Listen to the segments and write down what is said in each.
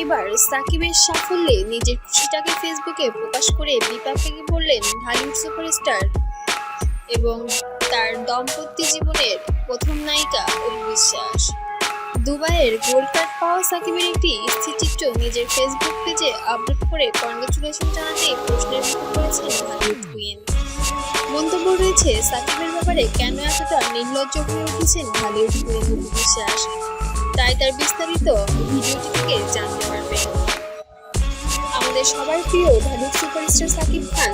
এবার সাকিবের সাফল্যে নিজের খুশিটাকে ফেসবুকে প্রকাশ করে বিপাকে বললেন ঢালিউড সুপারস্টার এবং তার দম্পতি জীবনের প্রথম নায়িকা অপু বিশ্বাস দুবাইয়ের গোল্ড কার্ড পাওয়া সাকিবের একটি স্থিরচিত্র নিজের ফেসবুক পেজে আপলোড করে কনগ্রেচুলেশন জানাতে প্রশ্নের মুখে পড়েছেন ঢালিউড কুইন। মন্তব্য রয়েছে, সাকিবের ব্যাপারে কেন এতটা নির্লজ্জ হয়ে উঠেছেন ঢালিউড কুইন বিশ্বাস তাই তার বিস্তারিত ভিডিওটি সবার প্রিয় ঢালিউড সুপারস্টার সাকিব খান।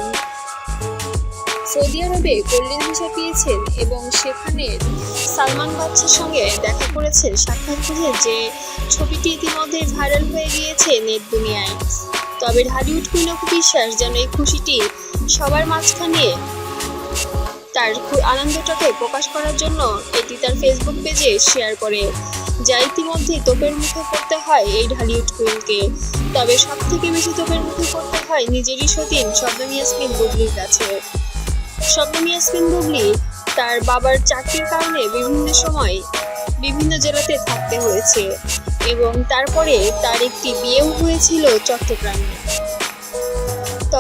সৌদি আরবে গোল্ডেন ভিসা পেয়েছেন এবং সেখানে সালমান বাচ্চার সঙ্গে দেখা করেছেন সাক্ষাৎ করে যে ছবিটি ইতিমধ্যে ভাইরাল হয়ে গিয়েছে নেট দুনিয়ায়। তবে ঢালিউড অপু বিশ্বাস যেন এই খুশিটি সবার মাঝখানে তার আনন্দটাকে প্রকাশ করার জন্য এটি তার ফেসবুক পেজে শেয়ার করে, যা ইতিমধ্যেই তোপের মুখে পড়তে হয় এই ঢালিউড কুইনকে তবে সব থেকে বেশি তোপের মুখে পড়তে হয় নিজেরই সতীন শবনম ইয়াসমিন বুবলির কাছে। শবনম ইয়াসমিন বুবলি তার বাবার চাকরির কারণে বিভিন্ন সময় বিভিন্ন জেলাতে থাকতে হয়েছে এবং তারপরে তার একটি বিয়েও হয়েছিল চট্টগ্রামে।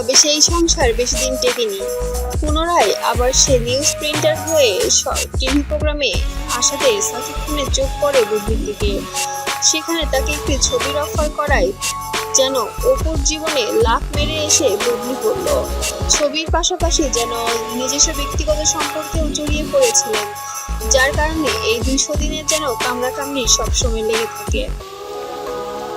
তবে সেই সংসার বেশি দিন টেকেনি। পুনরায় আবার সে নিউজ প্রিন্টার হয়ে টিভি প্রোগ্রামে আসাতে সাকিব খানের চোখ পড়ে বুবলির দিকে। সেখানে তাকে একটি ছবির অফার করায় যেন অপুর জীবনে লাখ মেরে এসে বুবলি পড়ল ছবির পাশাপাশি যেন নিজস্ব ব্যক্তিগত সম্পর্কেও জড়িয়ে পড়েছিলেন, যার কারণে এই দুইশো দিনের যেন কামড়াকামড়ি সবসময় লেগে থাকে।